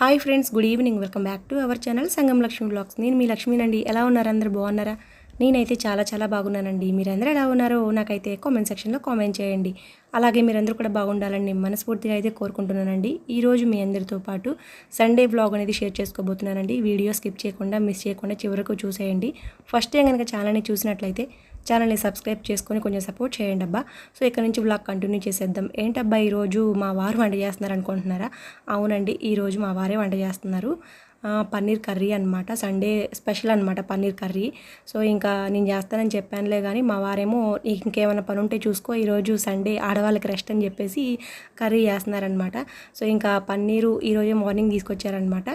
Hi friends good evening. Welcome back to our channel Sangam Lakshmi blogs. నేను మీ లక్ష్మీనండి. ఎలా ఉన్నారు అందరు? బాగున్నారా? నేనైతే చాలా చాలా బాగున్నానండి. మీరందరూ ఎలా ఉన్నారో నాకైతే కామెంట్ సెక్షన్లో కామెంట్ చేయండి. అలాగే మీరందరూ కూడా బాగుండాలని మనస్ఫూర్తిగా అయితే కోరుకుంటున్నానండి. ఈరోజు మీ అందరితో పాటు సండే బ్లాగ్ అనేది షేర్ చేసుకోబోతున్నానండి. వీడియో స్కిప్ చేయకుండా మిస్ చేయకుండా చివరకు చూసేయండి. ఫస్ట్ టైం కనుక ఛానల్ని చూసినట్లయితే ఛానల్ని సబ్స్క్రైబ్ చేసుకొని కొంచెం సపోర్ట్ చేయండి అబ్బా. సో ఇక్కడ నుంచి బ్లాగ్ కంటిన్యూ చేసేద్దాం. ఏంటబ్బా ఈరోజు మా వారు వంట చేస్తున్నారు అనుకుంటున్నారా? అవునండి ఈరోజు మా వారే వంట చేస్తున్నారు. పన్నీర్ కర్రీ అనమాట సండే స్పెషల్ అనమాట పన్నీర్ కర్రీ. సో ఇంకా నేను చేస్తానని చెప్పానులే కానీ మా వారేమో ఇంకేమైనా పని ఉంటే చూసుకో ఈరోజు సండే ఆడవాళ్ళకి రెస్ట్ అని చెప్పేసి కర్రీ చేస్తున్నారనమాట సో ఇంకా పన్నీరు ఈరోజు మార్నింగ్ తీసుకొచ్చారనమాట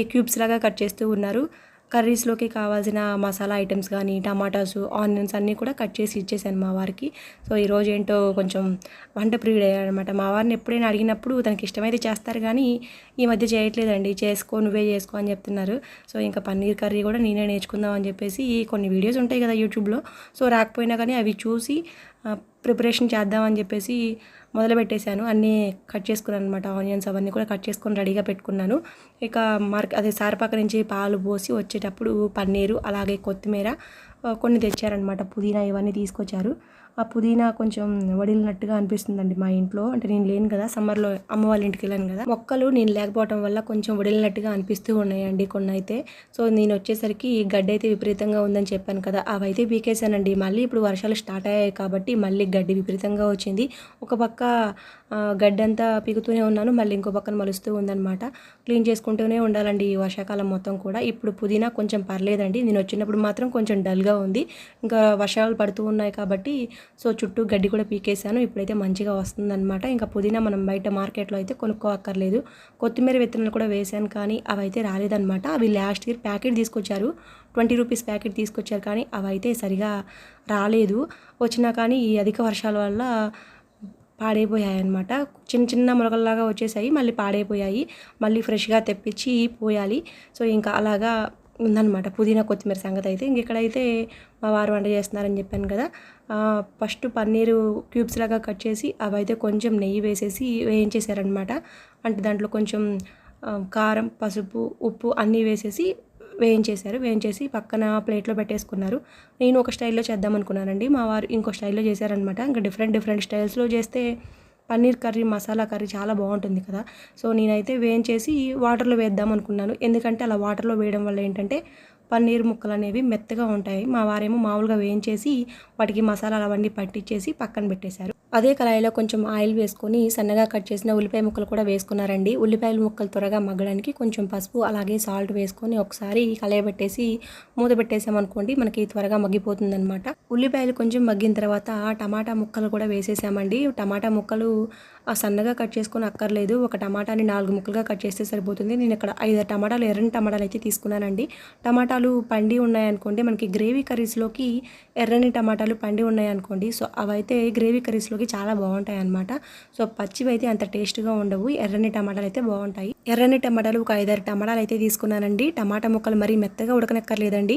ఈ క్యూబ్స్ లాగా కట్ చేస్తూ ఉన్నారు. కర్రీస్లోకి కావాల్సిన మసాలా ఐటమ్స్ కానీ టమాటాస్ ఆనియన్స్ అన్నీ కూడా కట్ చేసి ఇచ్చేసాను మా వారికి. సో ఈరోజు ఏంటో కొంచెం వంట ప్రియుడు అనమాట మా వారిని ఎప్పుడైనా అడిగినప్పుడు తనకి ఇష్టమైతే చేస్తారు కానీ ఈ మధ్య చేయట్లేదండి. చేసుకో నువ్వే చేసుకో అని చెప్తున్నారు. సో ఇంకా పన్నీర్ కర్రీ కూడా నేనే నేర్చుకుందాం అని చెప్పేసి కొన్ని వీడియోస్ ఉంటాయి కదా యూట్యూబ్లో. సో రాకపోయినా కానీ అవి చూసి ప్రిపరేషన్ చేద్దామని చెప్పేసి మొదలు పెట్టేశాను అన్నీ కట్ చేసుకున్నాను అనమాట ఆనియన్స్ అవన్నీ కూడా కట్ చేసుకొని రెడీగా పెట్టుకున్నాను. ఇక మార్క్ అదే సారపాక నుంచి పాలు పోసి వచ్చేటప్పుడు పన్నీరు అలాగే కొత్తిమీర కొన్ని తెచ్చారనమాట పుదీనా ఇవన్నీ తీసుకొచ్చారు. ఆ పుదీనా కొంచెం వడిలినట్టుగా అనిపిస్తుందండి మా ఇంట్లో. అంటే నేను లేను కదా సమ్మర్లో అమ్మ వాళ్ళ ఇంటికి వెళ్ళాను కదా. మొక్కలు నేను లేకపోవడం వల్ల కొంచెం వడిలినట్టుగా అనిపిస్తూ ఉన్నాయండి కొన్ని అయితే సో నేను వచ్చేసరికి గడ్డి అయితే విపరీతంగా ఉందని చెప్పాను కదా అవి అయితే పీకేశానండి. మళ్ళీ ఇప్పుడు వర్షాలు స్టార్ట్ అయ్యాయి కాబట్టి మళ్ళీ గడ్డి విపరీతంగా వచ్చింది. ఒక పక్క గడ్డి అంతా పీకుతూనే ఉన్నాను మళ్ళీ ఇంకో పక్కన మలుస్తూ ఉందన్నమాట. క్లీన్ చేసుకుంటూనే ఉండాలండి ఈ వర్షాకాలం మొత్తం కూడా. ఇప్పుడు పుదీనా కొంచెం పర్లేదండి నేను వచ్చినప్పుడు మాత్రం కొంచెం డల్గా ఉంది. ఇంకా వర్షాలు పడుతూ ఉన్నాయి కాబట్టి సో చుట్టూ గడ్డి కూడా పీకేశాను. ఇప్పుడైతే మంచిగా వస్తుందన్నమాట. ఇంకా పుదీనా మనం బయట మార్కెట్లో అయితే కొనుక్కోక్కర్లేదు. కొత్తిమీర విత్తనాలు కూడా వేశాను కానీ అవి అయితే రాలేదన్నమాట. అవి లాస్ట్ ఇయర్ ప్యాకెట్ తీసుకొచ్చారు. ట్వంటీ రూపీస్ ప్యాకెట్ తీసుకొచ్చారు కానీ అవి అయితే సరిగా రాలేదు. వచ్చినా కానీ ఈ అధిక వర్షాల వల్ల పాడైపోయాయి అనమాట చిన్న చిన్న మొలకల్లాగా వచ్చేసాయి. మళ్ళీ పాడైపోయాయి. మళ్ళీ ఫ్రెష్గా తెప్పించి పోయాలి. సో ఇంకా అలాగా ఉందన్నమాట. పుదీనా కొత్తిమీర సంగతి అయితే. ఇంక ఇక్కడైతే మా వారు వంట చేస్తున్నారని చెప్పాను కదా. ఫస్ట్ పన్నీరు క్యూబ్స్ లాగా కట్ చేసి అవి అయితే కొంచెం నెయ్యి వేసేసి వేయించేసారనమాట అంటే దాంట్లో కొంచెం కారం పసుపు ఉప్పు అన్నీ వేసేసి వేయించేశారు. వేయించేసి పక్కన ప్లేట్లో పెట్టేసుకున్నారు. నేను ఒక స్టైల్లో చేద్దాం అనుకున్నానండి మా వారు ఇంకో స్టైల్లో చేశారనమాట ఇంకా డిఫరెంట్ డిఫరెంట్ స్టైల్స్లో చేస్తే పన్నీర్ కర్రీ మసాలా కర్రీ చాలా బాగుంటుంది కదా. సో నేనైతే వేయించేసి వాటర్లో వేద్దాం అనుకున్నాను. ఎందుకంటే అలా వాటర్లో వేయడం వల్ల ఏంటంటే పన్నీర్ ముక్కలు అనేవి మెత్తగా ఉంటాయి. మా వారేమో మామూలుగా వేయించేసి వాటికి మసాలాలు అవన్నీ పట్టించేసి పక్కన పెట్టేశారు. అదే కళాయిలో కొంచెం ఆయిల్ వేసుకొని సన్నగా కట్ చేసిన ఉల్లిపాయ ముక్కలు కూడా వేసుకున్నారండి. ఉల్లిపాయల ముక్కలు త్వరగా మగ్గడానికి కొంచెం పసుపు అలాగే సాల్ట్ వేసుకొని ఒకసారి కళాయి పెట్టేసి మూత పెట్టేసామనుకోండి మనకి త్వరగా మగ్గిపోతుందనమాట ఉల్లిపాయలు కొంచెం మగ్గిన తర్వాత టమాటా ముక్కలు కూడా వేసేసామండి. టమాటా ముక్కలు సన్నగా కట్ చేసుకొని అక్కర్లేదు. ఒక టమాటాని నాలుగు ముక్కలుగా కట్ చేస్తే సరిపోతుంది. నేను ఇక్కడ ఐదు టమాటాలు ఎర్రని టమాటాలు అయితే తీసుకున్నానండి. టమాటాలు పండి ఉన్నాయనుకోండి మనకి గ్రేవీ కర్రీస్లోకి ఎర్రని టమాటాలు పండి ఉన్నాయనుకోండి సో అవైతే గ్రేవీ కర్రీస్లోకి చాలా బాగుంటాయి అనమాట సో పచ్చివి అయితే అంత టేస్ట్గా ఉండవు. ఎర్రని టమాటాలు అయితే బాగుంటాయి. ఎర్రని టమాటాలు ఒక ఐదారు టమాటాలు అయితే తీసుకున్నానండి. టమాటా ముక్కలు మరీ మెత్తగా ఉడకనక్కర్లేదండి.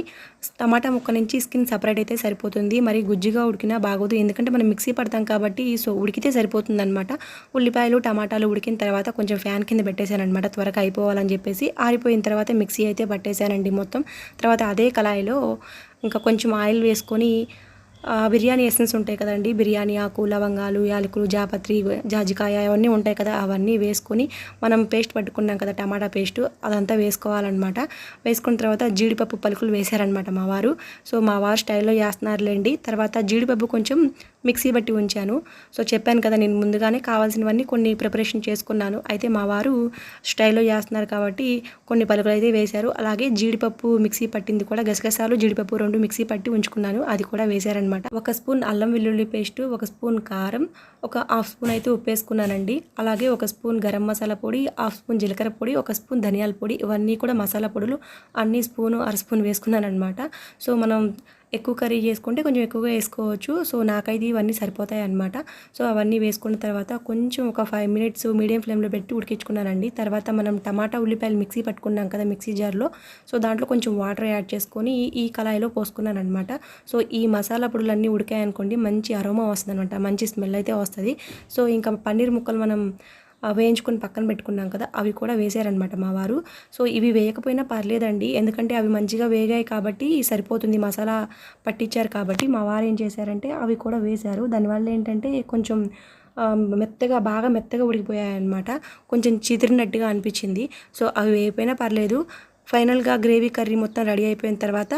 టమాటా ముక్క నుంచి స్కిన్ సపరేట్ అయితే సరిపోతుంది. మరి గుజ్జుగా ఉడికినా బాగోదు. ఎందుకంటే మనం మిక్సీ పడతాం కాబట్టి సో ఉడికితే సరిపోతుంది అనమాట ఉల్లిపాయలు టమాటాలు ఉడికిన తర్వాత కొంచెం ఫ్యాన్ కింద పెట్టేశాను అనమాట త్వరగా అయిపోవాలని చెప్పేసి ఆరిపోయిన తర్వాత మిక్సీ అయితే పట్టేశానండి మొత్తం. తర్వాత అదే కళాయిలో ఇంకా కొంచెం ఆయిల్ వేసుకొని బిర్యానీ ఎసెన్స్ ఉంటాయి కదండి. బిర్యానీ ఆకు లవంగాలు యాలకులు జాపత్రి జాజికాయ అవన్నీ ఉంటాయి కదా అవన్నీ వేసుకొని మనం పేస్ట్ పట్టుకున్నాం కదా టమాటా పేస్ట్ అదంతా వేసుకోవాలన్నమాట. వేసుకున్న తర్వాత జీడిపప్పు పలుకులు వేశారనమాట మా వారు. సో మా వారు స్టైల్లో చేస్తున్నారులేండి. తర్వాత జీడిపప్పు కొంచెం మిక్సీ బట్టి ఉంచాను. సో చెప్పాను కదా నేను ముందుగానే కావాల్సినవన్నీ కొన్ని ప్రిపరేషన్ చేసుకున్నాను. అయితే మా వారు స్టైల్లో చేస్తున్నారు కాబట్టి కొన్ని పలుకులు అయితే వేశారు. అలాగే జీడిపప్పు మిక్సీ పట్టింది కూడా గసగసాలు జీడిపప్పు రెండు మిక్సీ పట్టి ఉంచుకున్నాను. అది కూడా వేశారనమాట ఒక స్పూన్ అల్లం వెల్లుల్లి పేస్ట్ ఒక స్పూన్ కారం ఒక హాఫ్ స్పూన్ అయితే ఉప్పేసుకున్నానండి అలాగే ఒక స్పూన్ గరం మసాలా పొడి హాఫ్ స్పూన్ జీలకర్ర పొడి ఒక స్పూన్ ధనియాల పొడి ఇవన్నీ కూడా మసాలా పొడులు అన్ని స్పూను అర స్పూన్ వేసుకున్నాను అనమాట సో మనం ఎక్కువ కర్రీ చేసుకుంటే కొంచెం ఎక్కువగా వేసుకోవచ్చు. సో నాకైతే ఇవన్నీ సరిపోతాయి అనమాట సో అవన్నీ వేసుకున్న తర్వాత కొంచెం ఒక ఫైవ్ మినిట్స్ మీడియం ఫ్లేమ్లో పెట్టి ఉడికించుకున్నానండి. తర్వాత మనం టమాటా ఉల్లిపాయలు మిక్సీ పట్టుకున్నాం కదా మిక్సీ జార్లో. సో దాంట్లో కొంచెం వాటర్ యాడ్ చేసుకొని ఈ కళాయిలో పోసుకున్నాను అనమాట సో ఈ మసాలా పొడులన్నీ ఉడికాయనుకోండి మంచి అరోమా వస్తుంది అనమాట మంచి స్మెల్ అయితే వస్తుంది. సో ఇంకా పన్నీర్ ముక్కలు మనం వేయించుకొని పక్కన పెట్టుకున్నాం కదా అవి కూడా వేసారనమాట మా వారు. సో ఇవి వేయకపోయినా పర్లేదండి. ఎందుకంటే అవి మంచిగా వేగాయి కాబట్టి సరిపోతుంది మసాలా పట్టించారు కాబట్టి మా వారు ఏం చేశారంటే అవి కూడా వేశారు. దానివల్ల ఏంటంటే కొంచెం మెత్తగా బాగా మెత్తగా ఉడికిపోయాయన్నమాట. కొంచెం చిదిరినట్టుగా అనిపించింది. సో అవి వేయకపోయినా పర్లేదు. ఫైనల్గా గ్రేవీ కర్రీ మొత్తం రెడీ అయిపోయిన తర్వాత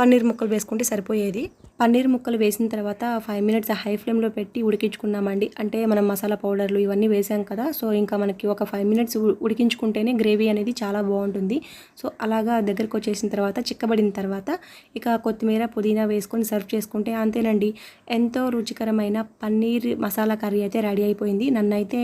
పన్నీర్ ముక్కలు వేసుకుంటే సరిపోయేది. పన్నీర్ ముక్కలు వేసిన తర్వాత ఫైవ్ మినిట్స్ హై ఫ్లేమ్లో పెట్టి ఉడికించుకున్నామండి. అంటే మనం మసాలా పౌడర్లు ఇవన్నీ వేసాం కదా సో ఇంకా మనకి ఒక ఫైవ్ మినిట్స్ ఉడికించుకుంటేనే గ్రేవీ అనేది చాలా బాగుంటుంది. సో అలాగా దగ్గరకు వచ్చేసిన తర్వాత చిక్కబడిన తర్వాత ఇక కొత్తిమీర పుదీనా వేసుకొని సర్వ్ చేసుకుంటే అంతేనండి. ఎంతో రుచికరమైన పన్నీర్ మసాలా కర్రీ అయితే రెడీ అయిపోయింది. నన్నైతే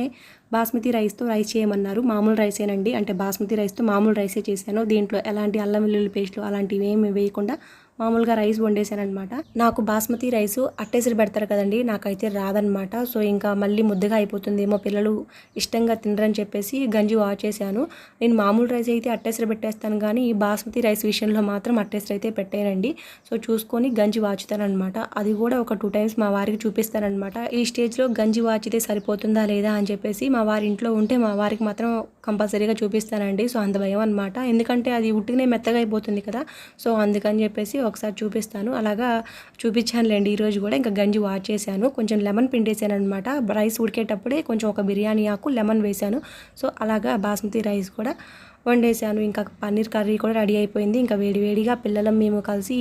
బాస్మతి రైస్తో రైస్ చేయమన్నారు. మామూలు రైసేనండి. అంటే బాస్మతి రైస్తో మామూలు రైసే చేశాను. దీంట్లో ఎలాంటి అల్లం వెల్లుల్లి పేస్ట్లు అలాంటివి ఏమి వేయకుండా మామూలుగా రైస్ వండేసాను అనమాట నాకు బాస్మతి రైస్ అట్టేసరి పెడతారు కదండి నాకైతే రాదనమాట సో ఇంకా మళ్ళీ ముద్దగా అయిపోతుందేమో పిల్లలు ఇష్టంగా తినరని చెప్పేసి గంజి వాచ్ చేశాను నేను మామూలు రైస్ అయితే అట్టేసరి పెట్టేస్తాను కానీ ఈ బాస్మతి రైస్ విషయంలో మాత్రం అట్టేసరి అయితే పెట్టానండి సో చూసుకొని గంజి వాచుతానమాట అది కూడా ఒక టూ టైమ్స్ మా వారికి చూపిస్తానమాట ఈ స్టేజ్లో గంజి వాచితే సరిపోతుందా లేదా అని చెప్పేసి మా వారి ఇంట్లో ఉంటే మా వారికి మాత్రం కంపల్సరీగా చూపిస్తానండి. సో అంత భయం అనమాట ఎందుకంటే అది ఉట్టిగానే మెత్తగా అయిపోతుంది కదా. సో అందుకని చెప్పేసి ఒకసారి చూపిస్తాను. అలాగా చూపించానులేండి ఈరోజు కూడా ఇంకా గంజి వాచ్ చేశాను. కొంచెం లెమన్ పిండేసాను అనమాట రైస్ ఉడికేటప్పుడే కొంచెం ఒక బిర్యానీ ఆకు లెమన్ వేశాను. సో అలాగా బాస్మతి రైస్ కూడా వండేసాను ఇంకా పన్నీర్ కర్రీ కూడా రెడీ అయిపోయింది. ఇంకా వేడివేడిగా పిల్లలం మేము కలిసి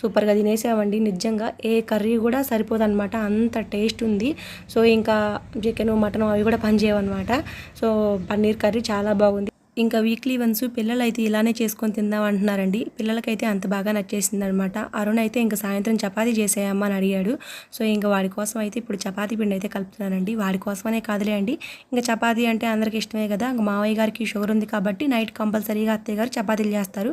సూపర్గా తినేసామండి. నిజంగా ఏ కర్రీ కూడా సరిపోదన్నమాట. అంత టేస్ట్ ఉంది. సో ఇంకా చికెన్ మటన్ అవి కూడా పనిచేయవన్నమాట. సో పన్నీర్ కర్రీ చాలా బాగుంది. ఇంకా వీక్లీ వన్స్ పిల్లలు అయితే ఇలానే చేసుకొని తిందాం అంటున్నారండి పిల్లలకైతే అంత బాగా నచ్చేసింది అనమాట అరుణ్ అయితే ఇంకా సాయంత్రం చపాతీ చేసేయమ్మా అని అడిగాడు. సో ఇంకా వాడి కోసం అయితే ఇప్పుడు చపాతీ పిండి అయితే కలుపుతున్నానండి. వాడి కోసమనే కాదులే అండి. ఇంకా చపాతీ అంటే అందరికి ఇష్టమే కదా. ఇంకా మావయ్య గారికి షుగర్ ఉంది కాబట్టి నైట్ కంపల్సరీగా అత్తయ్య గారు చపాతీలు చేస్తారు.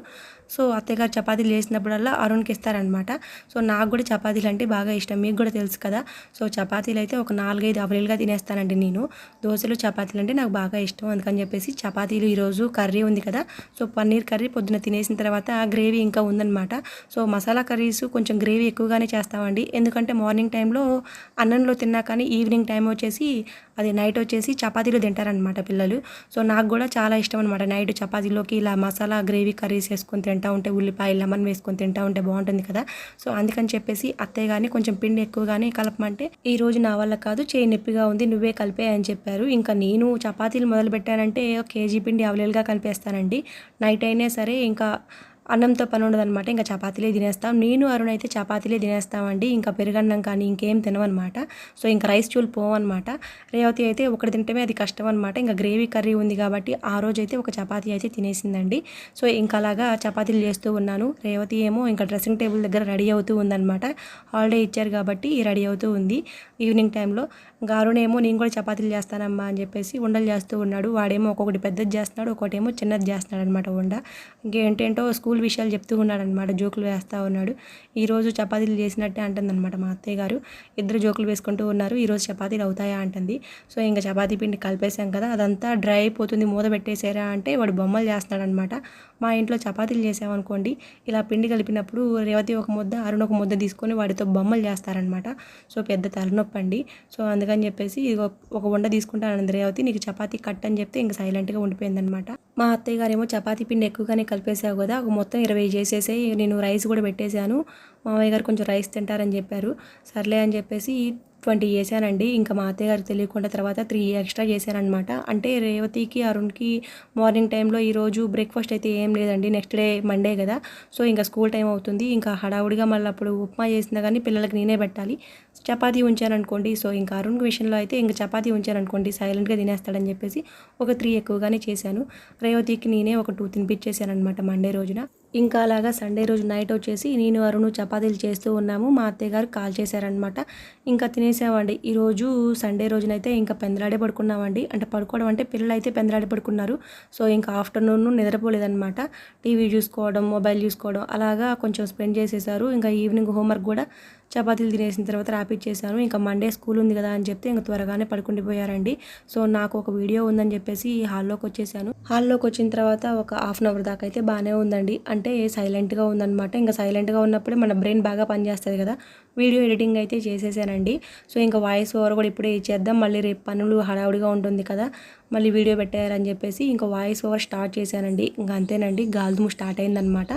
సో అత్తయ్య గారు చపాతీలు చేసినప్పుడల్లా అరుణ్కి ఇస్తారనమాట సో నాకు కూడా చపాతీలు అంటే బాగా ఇష్టం. మీకు కూడా తెలుసు కదా. సో చపాతీలు అయితే ఒక నాలుగైదు అవలీలుగా తినేస్తానండి నేను. దోశలు చపాతీలు అంటే నాకు బాగా ఇష్టం. అందుకని చెప్పేసి చపాతీలు ఈరోజు కర్రీ ఉంది కదా. సో పన్నీర్ కర్రీ పొద్దున తినేసిన తర్వాత గ్రేవీ ఇంకా ఉందనమాట సో మసాలా కర్రీస్ కొంచెం గ్రేవీ ఎక్కువగానే చేస్తామండి. ఎందుకంటే మార్నింగ్ టైంలో అన్నంలో తిన్నా కానీ ఈవినింగ్ టైం వచ్చేసి అది నైట్ వచ్చేసి చపాతీలు తింటారనమాట పిల్లలు. సో నాకు కూడా చాలా ఇష్టం అనమాట నైట్ చపాతీలోకి ఇలా మసాలా గ్రేవీ కర్రీస్ వేసుకొని తింటా ఉంటే ఉల్లిపాయ లెమన్ వేసుకొని తింటా ఉంటే బాగుంటుంది కదా. సో అందుకని చెప్పేసి అత్తయ్య కానీ కొంచెం పిండి ఎక్కువగానే కలపమంటే ఈ రోజు నా వల్ల కాదు చేయి నొప్పిగా ఉంది నువ్వే కలిపే అని చెప్పారు. ఇంకా నేను చపాతీలు మొదలు పెట్టానంటే కేజీ పిండి అవలేలుగా కలిపేస్తానండి. నైట్ అయినా సరే ఇంకా అన్నంతో పని ఉండదనమాట ఇంకా చపాతీలే తినేస్తాం. నేను అరుణ్ అయితే చపాతీలే తినేస్తామండి. ఇంకా పెరుగన్నం కానీ ఇంకేం తినవన్నమాట సో ఇంకా రైస్ చూలు పోవన్నమాట. రేవతి అయితే ఒకటి తింటమే అది కష్టం అనమాట ఇంకా గ్రేవీ కర్రీ ఉంది కాబట్టి ఆ రోజు అయితే ఒక చపాతీ అయితే తినేసిందండి. సో ఇంకా అలాగా చపాతీలు చేస్తూ ఉన్నాను. రేవతి ఏమో ఇంకా డ్రెస్సింగ్ టేబుల్ దగ్గర రెడీ అవుతూ ఉందన్నమాట. హాలిడే ఇచ్చారు కాబట్టి రెడీ అవుతూ ఉంది ఈవినింగ్ టైంలో. గారునేమో నేను కూడా చపాతీలు చేస్తానమ్మా అని చెప్పేసి ఉండలు చేస్తూ ఉన్నాడు. వాడేమో ఒక్కొక్కటి పెద్దది చేస్తున్నాడు ఒకటేమో చిన్నది చేస్తున్నాడు అనమాట ఉండ. ఇంకేంటేంటో స్కూల్ విషయాలు చెప్తూ ఉన్నాడు అనమాట జోకులు వేస్తూ ఉన్నాడు. ఈరోజు చపాతీలు చేసినట్టే అంటుందన్నమాట మా అత్తయ్య గారు. ఇద్దరు జోకులు వేసుకుంటూ ఉన్నారు ఈరోజు చపాతీలు అవుతాయా అంటుంది. సో ఇంకా చపాతీ పిండి కలిపేసాం కదా అదంతా డ్రై అయిపోతుంది మూత పెట్టేసారా అంటే వాడు బొమ్మలు చేస్తున్నాడు అనమాట మా ఇంట్లో చపాతీలు చేసామనుకోండి ఇలా పిండి కలిపినప్పుడు రేవతి ఒక ముద్ద అరుణ్ ఒక ముద్ద తీసుకొని వాడితో బొమ్మలు చేస్తారనమాట. సో పెద్ద తలనొప్పి అండి సో అందుకని చెప్పేసి ఇదిగో ఒక వండ తీసుకుంటాను రేవతి నీకు చపాతీ కట్ అని చెప్తే ఇంకా సైలెంట్గా ఉండిపోయిందనమాట. మా అత్తయ్య గారేమో చపాతీ పిండి ఎక్కువగానే కలిపేసావు కదా ఒక మొత్తం ఇరవై చేసేసి నేను రైస్ కూడా పెట్టేశాను. మామయ్య గారు కొంచెం రైస్ తింటారని చెప్పారు. సర్లే అని చెప్పేసి ట్వంటీ చేశానండి ఇంకా మా అత్తయ్య గారికి తెలియకుండా తర్వాత త్రీ ఎక్స్ట్రా చేశానమాట అంటే రేవతికి అరుణ్కి మార్నింగ్ టైంలో ఈరోజు బ్రేక్ఫాస్ట్ అయితే ఏం లేదండి. నెక్స్ట్ డే మండే కదా. సో ఇంకా స్కూల్ టైం అవుతుంది. ఇంకా హడావుడిగా మళ్ళీ అప్పుడు ఉప్మా చేసినా కానీ పిల్లలకి నేనే పెట్టాలి. చపాతీ ఉంచారనుకోండి. సో ఇంకా అరుణ్ విషయంలో అయితే ఇంకా చపాతీ ఉంచారనుకోండి. సైలెంట్గా తినేస్తాడని చెప్పేసి ఒక త్రీ ఎక్కువగానే చేశాను. రేవతికి నేనే ఒక టూ తినిపించేశాను అనమాట మండే రోజున. ఇంకా అలాగా సండే రోజు నైట్ వచ్చేసి నేను అరుణు చపాతీలు చేస్తూ ఉన్నాము. మా అత్తయ్య గారు కాల్ చేశారనమాట ఇంకా తినేసామండి. ఈరోజు సండే రోజునైతే ఇంకా పెందలాడే పడుకున్నామండి. అంటే పడుకోవడం అంటే పిల్లలు అయితే పెందలాడే పడుకున్నారు. సో ఇంకా ఆఫ్టర్నూన్ నిద్రపోలేదనమాట టీవీ చూసుకోవడం మొబైల్ చూసుకోవడం అలాగా కొంచెం స్పెండ్ చేసేసారు. ఇంకా ఈవినింగ్ హోంవర్క్ కూడా చపాతీలు తినేసిన తర్వాత రాపిచ్చేసాను ఇంకా మండే స్కూల్ ఉంది కదా అని చెప్తే ఇంకా త్వరగానే పడుకుండిపోయారండి సో నాకు ఒక వీడియో ఉందని చెప్పేసి హాల్లోకి వచ్చేసాను. హాల్లోకి వచ్చిన తర్వాత ఒక హాఫ్ అన్ అవర్ దాకా అయితే బాగానే ఉందండి. అంటే సైలెంట్గా ఉందన్నమాట. ఇంకా సైలెంట్గా ఉన్నప్పుడే మన బ్రెయిన్ బాగా పనిచేస్తుంది కదా. వీడియో ఎడిటింగ్ అయితే చేసేసానండి. సో ఇంకా వాయిస్ ఓవర్ కూడా ఇప్పుడే ఇచ్చేద్దాం. మళ్ళీ రేపు పనులు హడావుడిగా ఉంటుంది కదా. మళ్ళీ వీడియో పెట్టారని చెప్పేసి ఇంకా వాయిస్ ఓవర్ స్టార్ట్ చేశానండి. ఇంకా అంతేనండి. గాల్దుము స్టార్ట్ అయిందనమాట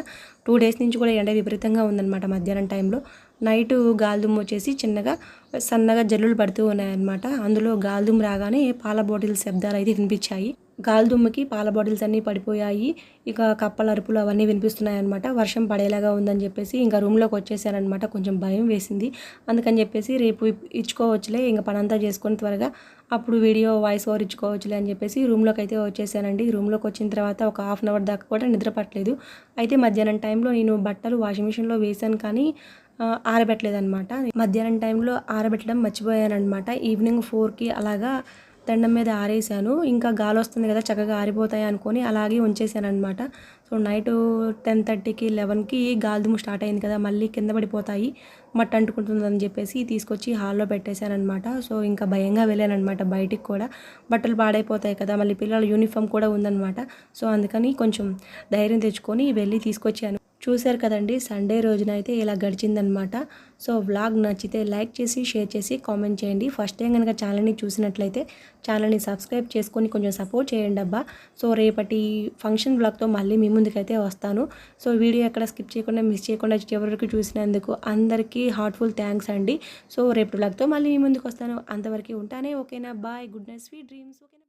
టూ డేస్ నుంచి కూడా ఎండ విపరీతంగా ఉందన్నమాట మధ్యాహ్నం టైంలో. నైట్ గాల్దుమ్ వచ్చేసి చిన్నగా సన్నగా జల్లులు పడుతూ ఉన్నాయన్నమాట. అందులో గాల్దుమ్ రాగానే పాల బాటిల్ శబ్దాలు అయితే వినిపించాయి. గాలిదుమ్మకి పాల బాటిల్స్ అన్నీ పడిపోయాయి. ఇక కప్పల అరుపులు అవన్నీ వినిపిస్తున్నాయి అనమాట వర్షం పడేలాగా ఉందని చెప్పేసి ఇంకా రూమ్లోకి వచ్చేసానమాట కొంచెం భయం వేసింది. అందుకని చెప్పేసి రేపు ఇచ్చుకోవచ్చులే. ఇంకా పనంతా చేసుకొని త్వరగా అప్పుడు వీడియో వాయిస్ ఓవర్ ఇచ్చుకోవచ్చులే అని చెప్పేసి రూమ్లోకి అయితే వచ్చేసానండి. రూమ్లోకి వచ్చిన తర్వాత ఒక హాఫ్ అన్ అవర్ దాకా కూడా నిద్ర పట్టలేదు. అయితే మధ్యాహ్నం టైంలో నేను బట్టలు వాషింగ్ మిషన్లో వేసాను కానీ ఆరబెట్టలేదనమాట మధ్యాహ్నం టైంలో ఆరబెట్టడం మర్చిపోయానమాట ఈవినింగ్ ఫోర్కి అలాగా దండం మీద ఆరేసాను ఇంకా గాలి వస్తుంది కదా చక్కగా ఆరిపోతాయి అనుకొని అలాగే ఉంచేసాను అనమాట సో నైట్ టెన్ థర్టీకి లెవెన్కి గాలిదుము స్టార్ట్ అయింది కదా మళ్ళీ కింద పడిపోతాయి మట్టి అంటుకుంటుందని చెప్పేసి తీసుకొచ్చి హాల్లో పెట్టేశానమాట సో ఇంకా భయంగా వెళ్ళానమాట బయటికి కూడా. బట్టలు పాడైపోతాయి కదా మళ్ళీ పిల్లల యూనిఫామ్ కూడా ఉందన్నమాట. సో అందుకని కొంచెం ధైర్యం తెచ్చుకొని వెళ్ళి తీసుకొచ్చాను. చూశారు కదండి సండే రోజున అయితే ఇలా గడిచిందనమాట సో వ్లాగ్ నచ్చితే లైక్ చేసి షేర్ చేసి కామెంట్ చేయండి. ఫస్ట్ టైం కనుక ఛానల్ని చూసినట్లయితే ఛానల్ని సబ్స్క్రైబ్ చేసుకొని కొంచెం సపోర్ట్ చేయండి అబ్బా. సో రేపటి ఫంక్షన్ బ్లాగ్తో మళ్ళీ మీ ముందుకైతే వస్తాను. సో వీడియో ఎక్కడ స్కిప్ చేయకుండా మిస్ చేయకుండా చివరికి చూసినందుకు అందరికీ హార్ట్ఫుల్ థ్యాంక్స్ అండి. సో రేపటి బ్లాగ్తో మళ్ళీ మీ ముందుకు వస్తాను. అంతవరకు ఉంటానే ఓకేనా? Bye good night sweet dreams ఓకేనా?